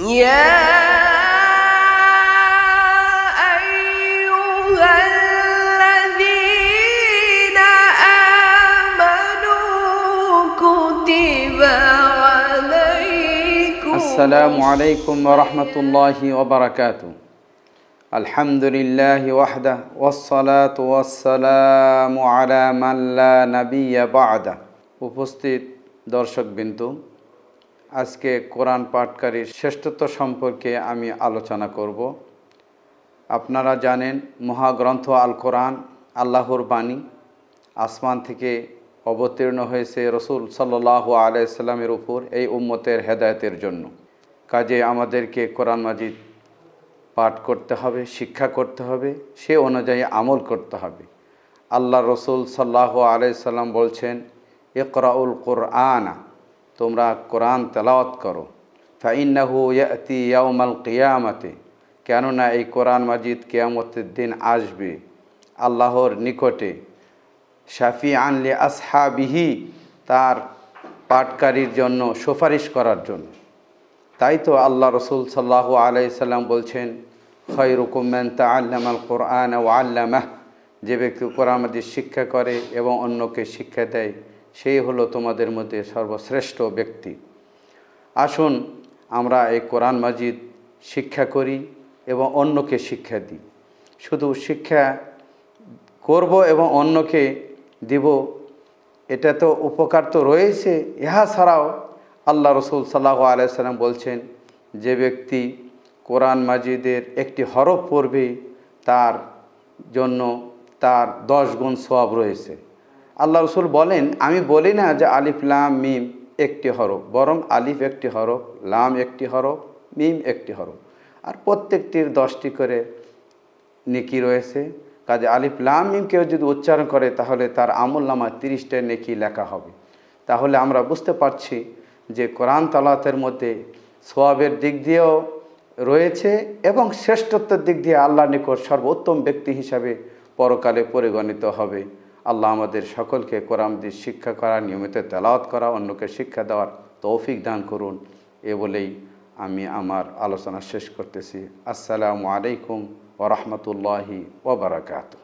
يا أيها الذين آمنوا كتب عليكم السلام عليكم ورحمة الله وبركاته الحمد لله وحده والصلاة والسلام على من لا نبي بعده উপস্থিত দর্শকবিন্দু আজকে কোরআন পাঠকারীর শ্রেষ্ঠত্ব সম্পর্কে আমি আলোচনা করব। আপনারা জানেন মহাগ্রন্থ আল কোরআন, আল্লাহর বাণী। আসমান থেকে অবতীর্ণ হয়েছে রসুল সাল্লাহ আলাইসাল্লামের উপর এই উম্মতের হেদায়তের জন্য। কাজে আমাদেরকে কোরআন মাজিদ পাঠ করতে হবে, শিক্ষা করতে হবে, সে অনুযায়ী আমল করতে হবে। আল্লাহ রসুল সাল্লাহ আলাইসাল্লাম বলছেন, ইকরাউল কোরআনা। তোমরা কোরআন তেলাওয়াত করো। ফাইন্নাহু ইয়াতি ইয়াউমাল কিয়ামাতে, কেননা এই কোরআন মাজিদ কিয়ামতের দিন আসবে আল্লাহর নিকটে। শাফি আনলে আসহাবিহি, তার পাটকারীর জন্য সুপারিশ করার জন্য। তাই তো আল্লাহ রসুল সাল্লাহ আলাইসাল্লাম বলছেন খৈরুকুমেন তা আল্লামাল কোরআন ও আল্লামাহ, যে ব্যক্তি কোরআন মাজিদ শিক্ষা করে এবং অন্যকে শিক্ষা দেয় সেই হলো তোমাদের মধ্যে সর্বশ্রেষ্ঠ ব্যক্তি। আসুন, আমরা এই কোরআন মাজিদ শিক্ষা করি এবং অন্যকে শিক্ষা দিই। শুধু শিক্ষা করব এবং অন্যকে দিব, এটা তো উপকার তো রয়েছে। ইহা ছাড়াও আল্লাহ রসুল সাল্লাহ আলাইসাল্লাম বলছেন, যে ব্যক্তি কোরআন মাজিদের একটি হরফ পড়বে, তার জন্য তার দশ গুণ সব রয়েছে। আল্লাহ রসুল বলেন, আমি বলি না যে আলিফ, লাম, মিম একটি হরফ, বরং আলিফ একটি হরফ, লাম একটি হরফ, মিম একটি হরফ। আর প্রত্যেকটির দশটি করে নেকি রয়েছে। কাজে আলিফ, লাম, মিম কেউ যদি উচ্চারণ করে, তাহলে তার আমল নামায় তিরিশটা নেকি লেখা হবে। তাহলে আমরা বুঝতে পারছি যে কোরআন তালাতের মধ্যে সোয়াবের দিক দিয়েও রয়েছে এবং শ্রেষ্ঠত্বের দিক দিয়ে আল্লাহ নিকট সর্বোত্তম ব্যক্তি হিসাবে পরকালে পরিগণিত হবে। আল্লাহ আমাদের সকলকে কোরআন দিয়ে শিক্ষা করা, নিয়মিত তেলাওয়াত করা, অন্যকে শিক্ষা দেওয়ার তৌফিক দান করুন। এ বলেই আমি আমার আলোচনা শেষ করতেছি। আসসালামু আলাইকুম ওরহমতুল্লাহি ওবরাকাতু